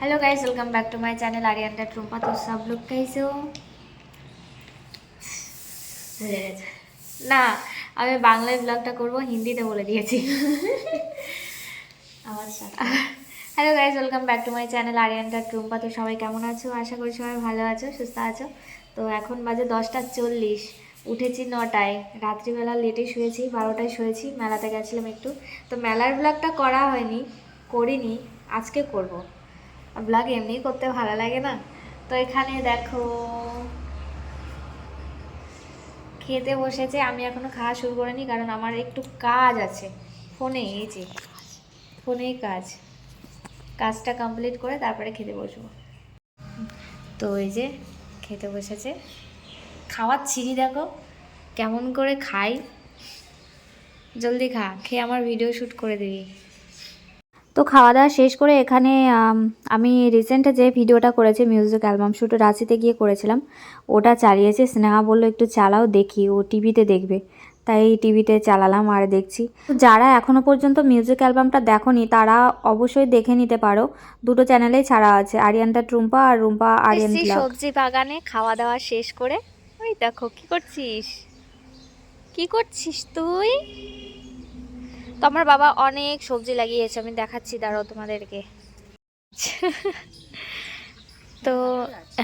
hello guys welcome back to my channel Aryan ट्रूपा तो सब लोग कैसे हो না আমি বাংলায় ব্লগটা করব হিন্দিতে বলে দিয়েছি আমার সাথে hello guys welcome back to my channel আরিয়ানটা Trumpa তো সবাই কেমন আছো? আশা করি সবাই ভালো আছো, সুস্থ আছো। তো এখন বাজে দশটা চল্লিশ, উঠেছি নটায়। রাত্রিবেলা লেটে শুয়েছি, বারোটায় শুয়েছি, মেলাতে গেছিলাম একটু। তো মেলার ব্লগটা করা হয়নি, করিনি, আজকে করব। ব্লগ এমনি করতে ভালো লাগে না। তো এখানে দেখো, খেতে বসেছে, আমি এখনও খাওয়া শুরু করিনি, কারণ আমার একটু কাজ আছে। ফোনে এই যে, ফোনেই কাজ। কাজটা কমপ্লিট করে তারপরে খেতে বসবো। তো এই যে খেতে বসেছে। খাওয়ার ছিঁড়ি দেখো, কেমন করে খাই। জলদি খা, খেয়ে আমার ভিডিও শ্যুট করে দিবি। তো খাওয়া দাওয়া শেষ করে এখানে, আমি রিসেন্ট যে ভিডিওটা করেছি মিউজিক অ্যালবাম শ্যুট রাঁচিতে গিয়ে করেছিলাম। ওটা চালিয়েছে, স্নেহা বলল, একটু চালাও, দেখি, ও টিভিতে দেখবে। তাই টিভিতে চালালাম আর দেখছি। যারা এখনও পর্যন্ত মিউজিক অ্যালবামটা দেখোনি তারা অবশ্যই দেখে নিতে পারো। দুটো চ্যানেলেই ছাড়া আছে আরিয়ানটা ট্রুম্পা আর রুম্পা আরিয়ান সবজি বাগানে খাওয়া দাওয়া শেষ করে। ওই দেখো কি করছিস? কি করছিস তুই? তো আমার বাবা অনেক সবজি লাগিয়েছে আমি দেখাচ্ছি দাঁড়াও তোমাদেরকে। তো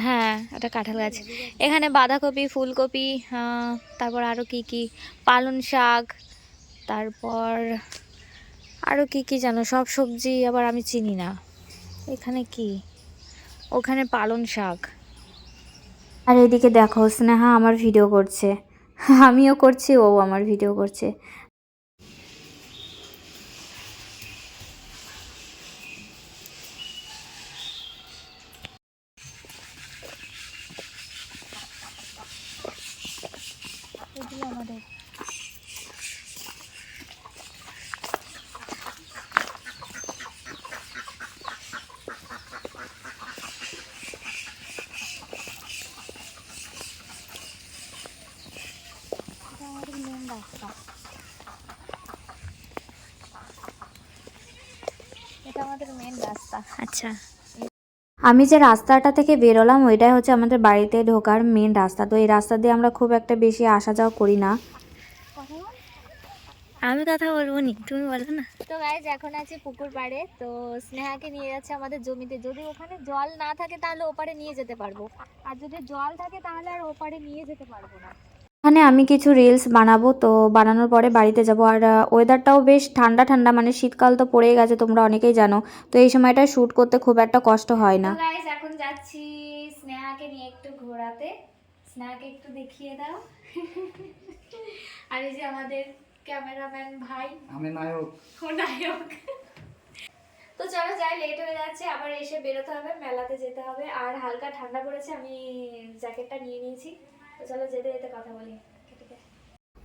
হ্যাঁ এটা কাঁঠাল গাছ। এখানে বাঁধাকপি, ফুলকপি তারপর আরও কি কি? পালং শাক, তারপর আরও কি কি জানো? সব সবজি আবার আমি চিনি না। এখানে কি? ওখানে পালং শাক। আর এদিকে দেখো, স্নেহা আমার ভিডিও করছে। আমিও করছি, ও আমার ভিডিও করছে। এগুলো আমাদের এটা আমাদের মেন রাস্তা এটা আমাদের মেন রাস্তা আচ্ছা আমি যে রাস্তাটা থেকে বেরোলাম ওইটাই হচ্ছে আমাদের বাড়িতে ঢোকার মেন রাস্তা। তো এই রাস্তা দিয়ে আমরা খুব একটা বেশি আসা যাওয়া করি না। আমি কথা বলব নি তুমি বলো না? তো গাইজ এখন আছে পুকুর পাড়ে। তো স্নেহাকে নিয়ে যাচ্ছে আমাদের জমিতে। যদি ওখানে জল না থাকে তাহলে ওপারে নিয়ে যেতে পারব। আর যদি জল থাকে তাহলে আর ওপারে নিয়ে যেতে পারব না। এখানে আমি কিছু রিলস বানাবো তো বানানোর পরে বাড়িতে যাব। আর ওয়েদারটাও বেশ ঠান্ডা ঠান্ডা মানে শীতকাল তো পড়েই গেছে তোমরা অনেকেই জানো। তো এই সময়টা শ্যুট করতে খুব একটা কষ্ট হয় না। এখন যাচ্ছি স্নেহাকে নিয়ে একটু ঘোরাতে। স্নেহাকে একটু দেখিয়ে দাও। আর এই যে আমাদের ক্যামেরাম্যান ভাই। আমি নায়ক। ও নায়ক। তো চলো যাই লেট হয়ে যাচ্ছে আবার এসে বেরোতে হবে মেলাতে যেতে হবে। আর হালকা ঠান্ডা পড়েছে আমি জ্যাকেটটা নিয়ে নিয়েছি।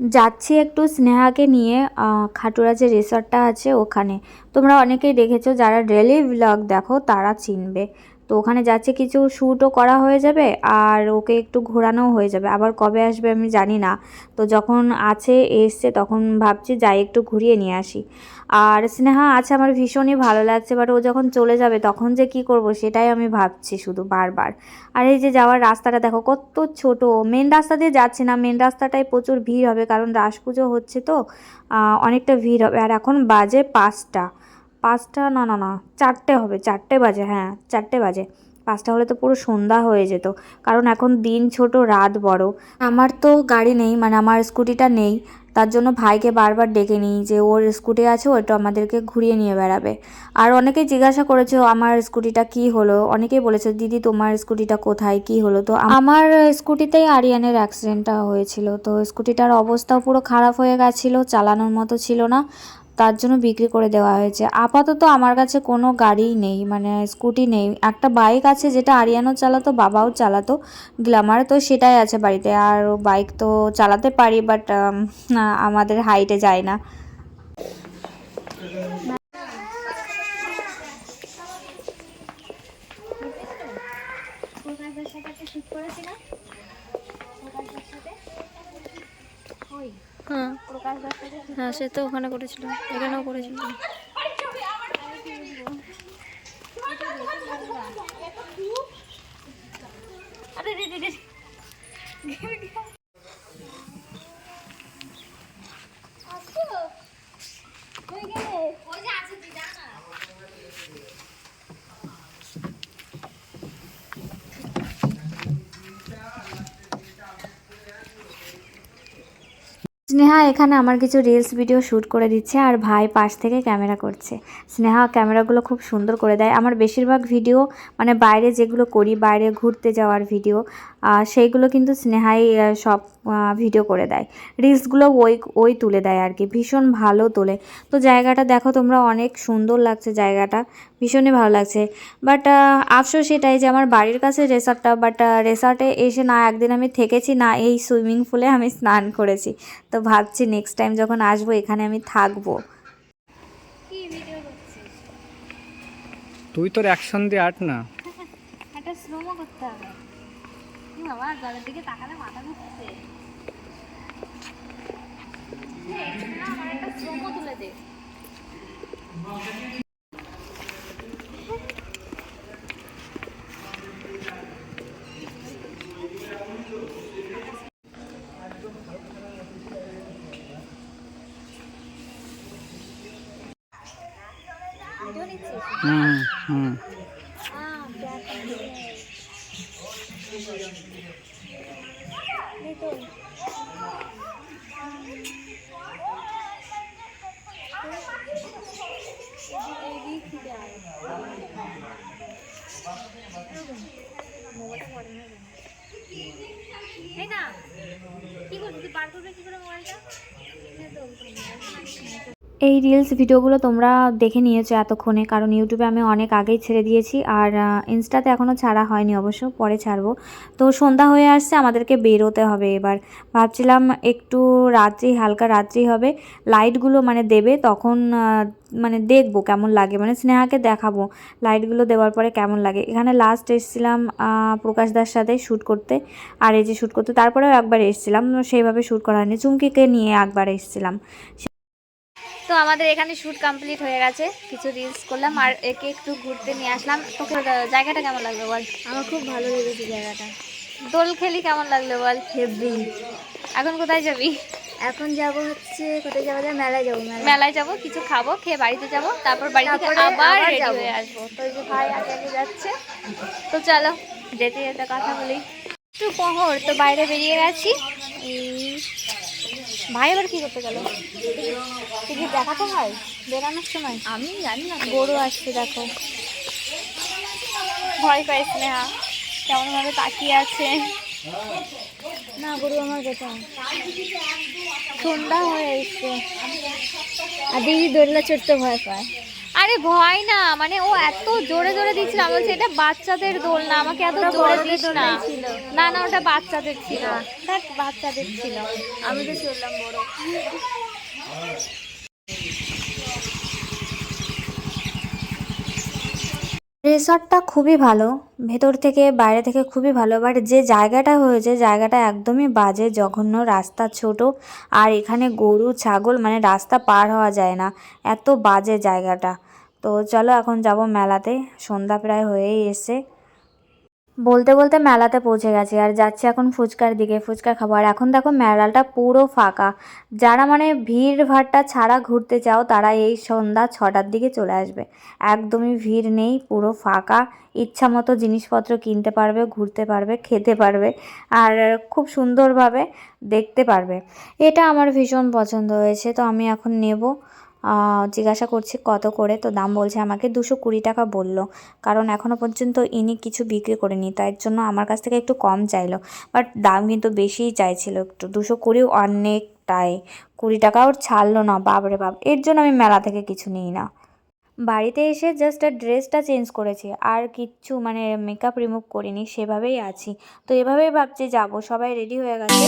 যাচ্ছি একটু স্নেহাকে নিয়ে খাটুরা যে রিসর্টটা আছে ওখানে। তোমরা অনেকেই দেখেছ যারা ডেলি ব্লগ দেখো, তারা চিনবে। তো ওখানে যাচ্ছে কিছু শ্যুটও করা হয়ে যাবে আর ওকে একটু ঘোরানোও হয়ে যাবে। আবার কবে আসবে আমি জানি না। তো যখন আছে, এসছে, তখন ভাবছি যাই একটু ঘুরিয়ে নিয়ে আসি। আর স্নেহা আছে আমার ভীষণই ভালো লাগছে বাট ও যখন চলে যাবে তখন যে কি করব সেটাই আমি ভাবছি শুধু বারবার। আর এই যে যাওয়ার রাস্তাটা দেখো, কত ছোট। মেন রাস্তা দিয়ে যাচ্ছে না মেন রাস্তাটায় প্রচুর ভিড় হবে, কারণ রাস পুজো হচ্ছে তো অনেকটা ভিড় হবে। আর এখন বাজে পাঁচটা। পাঁচটা, না না না, চারটে হবে, চারটে বাজে হ্যাঁ চারটে বাজে। পাঁচটা হলে তো পুরো সন্ধ্যা হয়ে যেত, কারণ এখন দিন ছোট, রাত বড়। আমার তো গাড়ি নেই মানে আমার স্কুটিটা নেই, তার জন্য ভাইকে বারবার ডেকে নিই যে, ওর স্কুটি আছে ওটা আমাদেরকে ঘুরিয়ে নিয়ে বেড়াবে। আর অনেকেই জিজ্ঞাসা করেছে, আমার স্কুটিটা কি হলো? অনেকেই বলেছে, দিদি, তোমার স্কুটিটা কোথায়? কি হলো? তো আমার স্কুটিতেই আরিয়ানের অ্যাক্সিডেন্টটা হয়েছিল, তো স্কুটিটার অবস্থাও পুরো খারাপ হয়ে গেছিল, চালানোর মতো ছিল না। তার জন্য বিক্রি করে দেওয়া হয়েছে। আপাতত আমার কাছে কোনো গাড়িই নেই মানে স্কুটি নেই। একটা বাইক আছে যেটা আরিয়ানও চালাতো, বাবাও চালাতো, গ্ল্যামার তো সেটাই আছে বাড়িতে। আর বাইক তো চালাতে পারি বাট আমাদের হাইটে যায় না। কাছে হ্যাঁ সে তো ওখানে করেছিল এখানেও করেছিল। স্নেহা এখানে আমার কিছু রিলস ভিডিও শ্যুট করে দিচ্ছে আর ভাই পাশ থেকে ক্যামেরা করছে। স্নেহা ক্যামেরাগুলো খুব সুন্দর করে দেয়। আমার বেশিরভাগ ভিডিও মানে বাইরে যেগুলো করি, বাইরে ঘুরতে যাওয়ার ভিডিও সেইগুলো কিন্তু স্নেহাই সব ভিডিও করে দেয়। রিলসগুলো ওই ওই তুলে দেয় আর কি, ভীষণ ভালো তোলে। তো জায়গাটা দেখো তোমরা, অনেক সুন্দর লাগছে জায়গাটা, ভীষণই ভালো লাগছে। বাট আফসোস এটাই যে আমার বাড়ির কাছে রেসর্টটা, বাট রেসর্টে এসে না, একদিন আমি থেকেছি না, এই সুইমিং পুলে আমি স্নান করেছি। তো ভাবছি নেক্সট টাইম যখন আসব, এখানে আমি থাকব কি ভিডিও করছিস তুই তোর অ্যাকশন দিয়ে আট না। একটা স্লোমো করতে হবে। কি বাবা জলের দিকে তাকালে মাথা ঘুরছে। আমার একটা স্লোমো তুলে দে। হুম। হুম। এই না কি করছিস? বার করবে কি করে মোবাইলটা? এই রিলস ভিডিওগুলো তোমরা দেখে নিয়েছো এতক্ষণে, কারণ ইউটিউবে আমি অনেক আগেই ছেড়ে দিয়েছি আর ইনস্টাতে এখনও ছাড়া হয়নি অবশ্য, পরে ছাড়বো। তো সন্ধ্যা হয়ে আসছে, আমাদেরকে বেরোতে হবে এবার। ভাবছিলাম একটু রাত্রি, হালকা রাত্রি হবে লাইটগুলো মানে দেবে, তখন মানে দেখব কেমন লাগে। মানে স্নেহাকে দেখাবো লাইটগুলো দেওয়ার পরে কেমন লাগে। এখানে লাস্ট এসেছিলাম প্রকাশদার সাথে শ্যুট করতে, আর এই যে শ্যুট করতে, তারপরেও একবার এসেছিলাম, সেইভাবে শ্যুট করা হয়নি। চুমকিকে নিয়ে একবার এসেছিলাম। তো আমাদের এখানে শ্যুট কমপ্লিট হয়ে গেছে। কিছু রিলস করলাম আর একে একটু ঘুরতে নিয়ে আসলাম। তোকে জায়গাটা কেমন লাগল বল? আমার খুব ভালো লেগেছে জায়গাটা। দোল খেলি কেমন লাগল বল? হেভি এখন কোথায় যাবি? এখন যাব হচ্ছে কোথায় যাব মেলায় যাব মেলায়। যাব কিছু খাব খেয়ে বাড়িতে যাব তারপর বাড়ি থেকে আবার রেডি যাব। হয়ে আসব। তো যে ভাই আগে আগে যাচ্ছে তো চলো যেতে যেতে কথা বলি। একটু পহর তো বাইরে বেরিয়ে গেছি। এই ভাই আবার কি করতে গেল? টিকিট দেখাতে হয় বেরানোর সময়। আমি জানি না গরু আসছে দেখো। ভয় পাই স্নেহা কেমন ভাবে তাকিয়ে আছে। না গরু আমার যেতে সন্ধ্যা হয়ে এসছে। আর দিদি দোলনা চড়তে ভয় পায়। আরে ভয় না মানে ও এত জোরে জোরে দিচ্ছিল। আমি বলছি এটা বাচ্চাদের দোল না আমাকে এত জোরে দিস না। না না ওটা বাচ্চাদের ছিল। দেখ বাচ্চাদের ছিল। আমি তো চললাম বড়। রিসর্টটা খুবই ভালো ভেতর থেকে বাইরে থেকে খুবই ভালো বাট যে জায়গাটা হয়েছে জায়গাটা একদমই বাজে জঘন্য রাস্তা ছোট আর এখানে গরু ছাগল মানে রাস্তা পার হওয়া যায় না। এত বাজে জায়গাটা। তো চলো এখন যাব মেলাতে। সন্ধ্যা প্রায় হয়েই এসছে। বলতে বলতে মেলাতে পৌঁছে গেছি আর যাচ্ছি এখন ফুচকার দিকে, ফুচকা খাব। আর এখন দেখো মেলাটা পুরো ফাঁকা। যারা মানে ভিড় ভাট্টা ছাড়া ঘুরতে চাও, তারা এই সন্ধ্যা ছটার দিকে চলে আসবে। একদমই ভিড় নেই, পুরো ফাঁকা। ইচ্ছা মতো জিনিসপত্র কিনতে পারবে, ঘুরতে পারবে, খেতে পারবে আর খুব সুন্দরভাবে দেখতে পারবে। এটা আমার ভীষণ পছন্দ হয়েছে, তো আমি এখন নেব। জিজ্ঞাসা করছি কত করে, তো দাম বলছে আমাকে দুশো কুড়ি টাকা বলল। কারণ এখনও পর্যন্ত ইনি কিছু বিক্রি করেনি, তাই জন্য আমার কাছ থেকে একটু কম চাইলো। বাট দাম কিন্তু বেশিই চাইছিল একটু, দুশো কুড়ি অনেকটাই। কুড়ি টাকা ওর ছাড়লো না, বাপরে বাপ, এর জন্য আমি মেলা থেকে কিছু নিই না। বাড়িতে এসে জাস্ট আর ড্রেসটা চেঞ্জ করেছি, আর কিচ্ছু মানে মেকআপ রিমুভ করিনি, সেভাবেই আছি। তো এভাবেই ভাবছি যাব, সবাই রেডি হয়ে গেছে।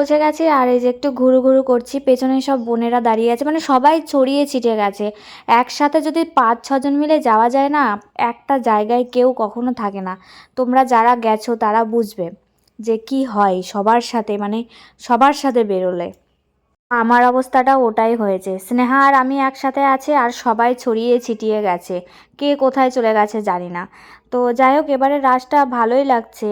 পৌঁছে গেছি, আর এই যে একটু ঘুরু ঘুরু করছি পেছনে সব বোনেরা দাঁড়িয়ে আছে মানে সবাই ছড়িয়ে ছিটিয়ে গেছে। একসাথে যদি পাঁচ, ছজন মিলে যাওয়া যায় না, একটা জায়গায় কেউ কখনো থাকে না। তোমরা যারা গেছো, তারা বুঝবে যে কি হয় সবার সাথে মানে সবার সাথে বেরোলে। আমার অবস্থাটা ওটাই হয়েছে। স্নেহা আর আমি একসাথে আছি, আর সবাই ছড়িয়ে ছিটিয়ে গেছে। কে কোথায় চলে গেছে জানি না। তো যাই হোক, এবারে রাসটা ভালোই লাগছে।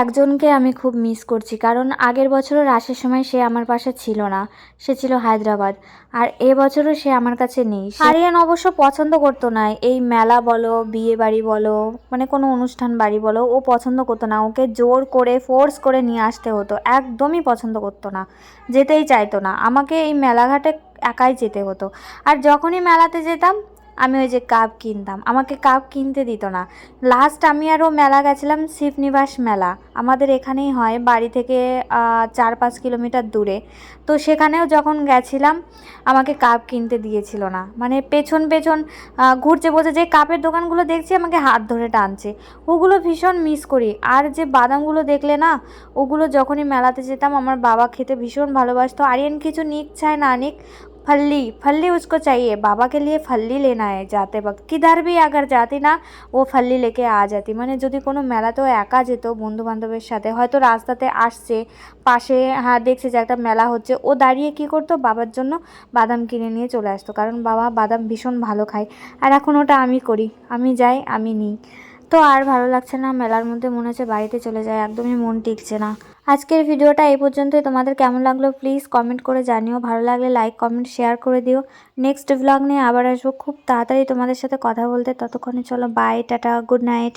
একজনকে আমি খুব মিস করছি, কারণ আগের বছরও রাসের সময় সে আমার পাশে ছিল না। সে ছিল হায়দ্রাবাদ। আর এবছরও সে আমার কাছে নেই। আরিয়ান অবশ্য পছন্দ করতো না। এই মেলা বলো, বিয়ে বাড়ি বলো মানে কোনো অনুষ্ঠান বাড়ি বলো, ও পছন্দ করতো না। ওকে জোর করে ফোর্স করে নিয়ে আসতে হতো। একদমই পছন্দ করতো না। যেতেই চাইতো না। আমাকে এই মেলাঘাটে একাই যেতে হতো। আর যখনই মেলাতে যেতাম আমি ওই যে কাপ কিনতাম। আমাকে কাপ কিনতে দিত না। লাস্ট আমি আরও মেলা গেছিলাম, শিবনিবাস মেলা। আমাদের এখানেই হয়, বাড়ি থেকে চার পাঁচ কিলোমিটার দূরে। তো সেখানেও যখন গেছিলাম, আমাকে কাপ কিনতে দিয়েছিল না। মানে পেছন পেছন ঘুরছে বসে যে কাপের দোকানগুলো দেখছি, আমাকে হাত ধরে টানছে। ওগুলো ভীষণ মিস করি। আর যে বাদামগুলো দেখলে না, ওগুলো যখনই মেলাতে যেতাম, আমার বাবা খেতে ভীষণ ভালোবাসতো। আরিয়ান কিছু নিক, চায় না নিক फल्ली फल्ली उसको चाहिए बाबा के लिए फल्ली लेना है जाते वक्त किधर भी अगर जाती না ও ফাল্লি লেকে আ যাতি মানে যদি কোনো মেলাতেও একা যেত বন্ধু বান্ধবের সাথে হয়তো রাস্তাতে আসছে পাশে হ্যাঁ দেখছে যে একটা মেলা হচ্ছে ও দাঁড়িয়ে কি করতো বাবার জন্য বাদাম কিনে নিয়ে চলে আসতো কারণ বাবা বাদাম ভীষণ ভালো খায় আর এখন ওটা আমি করি আমি যাই আমি নিই তো আর ভালো লাগছে না, মেলার মধ্যে মনে হচ্ছে বাড়িতে চলে যায়, একদমই মন টিকছে না। আজকের ভিডিওটা এই পর্যন্তই, তোমাদের কেমন লাগল প্লিজ কমেন্ট করে জানিও, ভালো লাগলে লাইক কমেন্ট শেয়ার করে দিও। নেক্সট ব্লগ নিয়ে আবার আসব, খুব তাড়াতাড়ি তোমাদের সাথে কথা বলতে, ততক্ষণে চলো বাই টাটা গুড নাইট